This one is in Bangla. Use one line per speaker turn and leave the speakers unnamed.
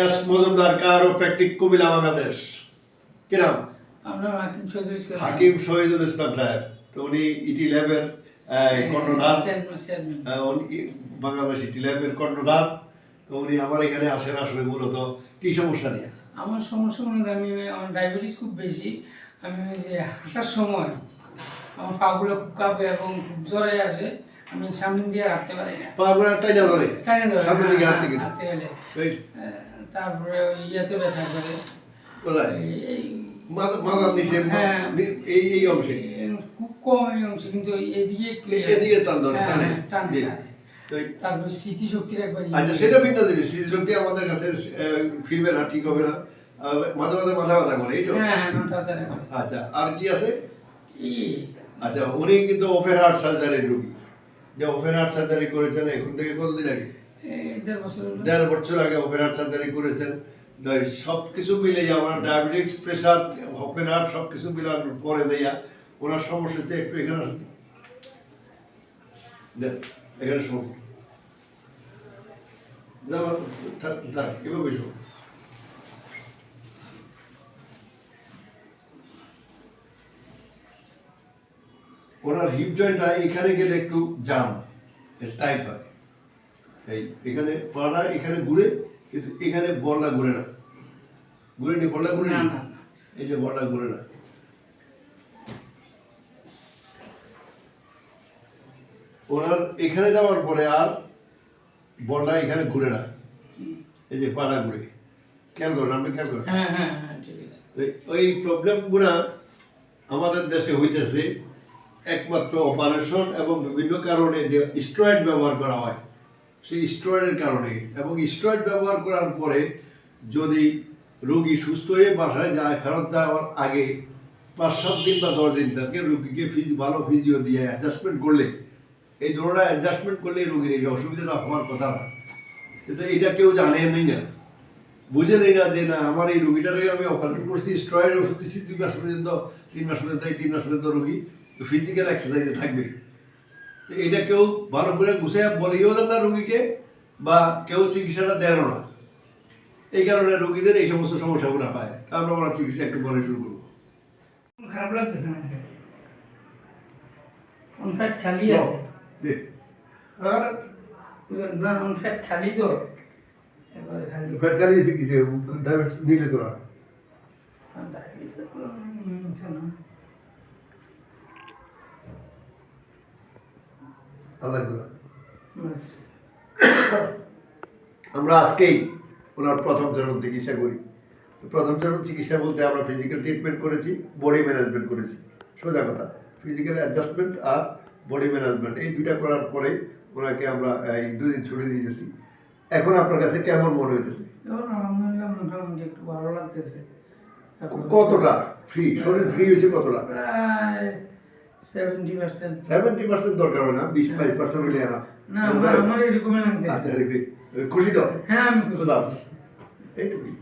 S Majumdar chiropractic Comilla Bangladesh. কিরাম
আমরা হাকিম
শহীদুল ইসলাম সাহেব। তো উনি ইটি ল্যাবের কর্ণধার।
চেয়ারম্যান।
আহ, বাংলাদেশ ইটি ল্যাবের কর্ণধার। তো উনি আমার এখানে আসেন আসলে মূলত কি সমস্যা নিয়ে?
আমার সমস্যা মনে আমি আমার ডায়াবেটিস খুব বেশি। আমি ওই যে হাঁটার সময় আমার পাগুলো খুব কাঁপে এবং খুব জ্বরে আসে। আমি সামনে দিয়ে হাঁটতে পারি না।
পাগুলো টাইনা ধরে। সামনের দিকে
হ্যাঁ,
হাঁটতে গেলে।
হাঁটতে গেলে। তারপরে ওই ইয়েতে ব্যথা করে।
কোথায়?
এই-
মাথার নিচে
হ্যাঁ।
এই এই অংশে?
খুব কম এই অংশ কিন্তু এদিকে
এদিকে টান ধরে
হ্যাঁ,
টানে।
টানে, তারপরে স্মৃতিশক্তির একবার ইয়ে।
আচ্ছা সেটা ভিন্ন জিনিস। স্মৃতিশক্তি আমাদের কাছে ফিরবে না ঠিক হবে না। মাঝে মাঝে মাথা ব্যথা করে এই তো?
হ্যাঁ মাথা ব্যথা করে।
আচ্ছা আর কি আছে? আচ্ছা উনি কিন্তু ওপেন হার্ট সার্জারির রোগী। যে ওপেন হার্ট সার্জারি করেছেন এখন থেকে কতদিন আগে
দেড় বছর।
আগে ওপেন হার্ট সার্জারি করেছেন সব কিছু মিলে আমার ডায়াবেটিক্স প্রেশার ওপেন হার্ট সব কিছু মিলে পরে দেয়া ওনার সমস্যা হচ্ছে একটু এখানে আসুন। এখানে থাক, এভাবে শুনুন ওনার হিপ জয়েন্টটা এখানে গেলে একটু জাম টাইট হয়। এই এখানে পাড়া এখানে ঘুরে কিন্তু এখানে বলটা ঘুরে না। ঘুরে নি বলটা ঘুরে
না।
এই যে বলটা ঘুরে না। ওনার এখানে যাওয়ার পরে আর বলটা এখানে ঘুরে না। এই যে পাড়া ঘুরে। খেয়াল করেন আপনি খেয়াল করেন।
হ্যাঁ হ্যাঁ হ্যাঁ ঠিক আছে।
ওই প্রবলেমগুলো আমাদের দেশে হইতেছে। একমাত্র অপারেশন এবং বিভিন্ন কারণে যে স্টেরয়েড ব্যবহার করা হয়, সেই স্টেরয়েডের কারণে। এবং স্টেরয়েড ব্যবহার করার পরে যদি রোগী সুস্থ হয়ে বাসায় যায়, ফেরত যাওয়ার আগে পাঁচ, সাত দিন বা দশ দিন তাকে রোগীকে ফিজ, ভালো ফিজিও দিয়ে অ্যাডজাস্টমেন্ট করলে, এই ধরনের অ্যাডজাস্টমেন্ট করলে রোগীর এই অসুবিধাটা হওয়ার কথা না। কিন্তু এটা কেউ জানে নাই না। বুঝে নেই না যে না, আমার এই রোগীটাকে আমি অপারেশন করছি স্ট্রয়েড ওষুধ দিচ্ছি দুই মাস পর্যন্ত, তিন মাস পর্যন্ত, এই তিন মাস পর্যন্ত রোগী ফিজিক্যাল এক্সারসাইজে থাকবে। তো এটা কেউ ভালো করে গুছিয়ে বলিও দেন না রোগীকে বা কেউ চিকিৎসাটা দেন না। এই কারণে রুগীদের এই সমস্ত সমস্যাগুলো হয়। তা আমরা আমরা চিকিৎসা একটু পরে শুরু করব।
খারাপ লাগতেছে অনফ্যাট খালি আছে।
আর?
না অনফ্যাট খালি তো। খালি।
ডায়াবেটিস নিলে
তো না।
আমরা আজকেই ওনার প্রথম চরণ চিকিৎসা করি। প্রথম চরণ চিকিৎসা বলতে আমরা ফিজিক্যাল ট্রিটমেন্ট করেছি বডি ম্যানেজমেন্ট করেছি। সোজা কথা ফিজিক্যাল অ্যাডজাস্টমেন্ট আর বডি ম্যানেজমেন্ট এই দুইটা করার পরে ওনাকে আমরা এই দুই দিন ছুটি দিয়েছি। এখন আপনার কাছে কেমন মনে হইতেছে?
এবার মোটামুটি একটু ভালো লাগতেছে।
কতটা? ফ্রি শরীর ফ্রি হয়েছে কতটা?
প্রায় সেভেন্টি পার্সেন্ট।
দরকার হয় না বিশ বাইশ পার্সেন্ট হলে না
না আমার এরকমই লাগতেছে
আচ্ছা খুশি তো?
হ্যাঁ আমি খুশি।
এইটুকুই।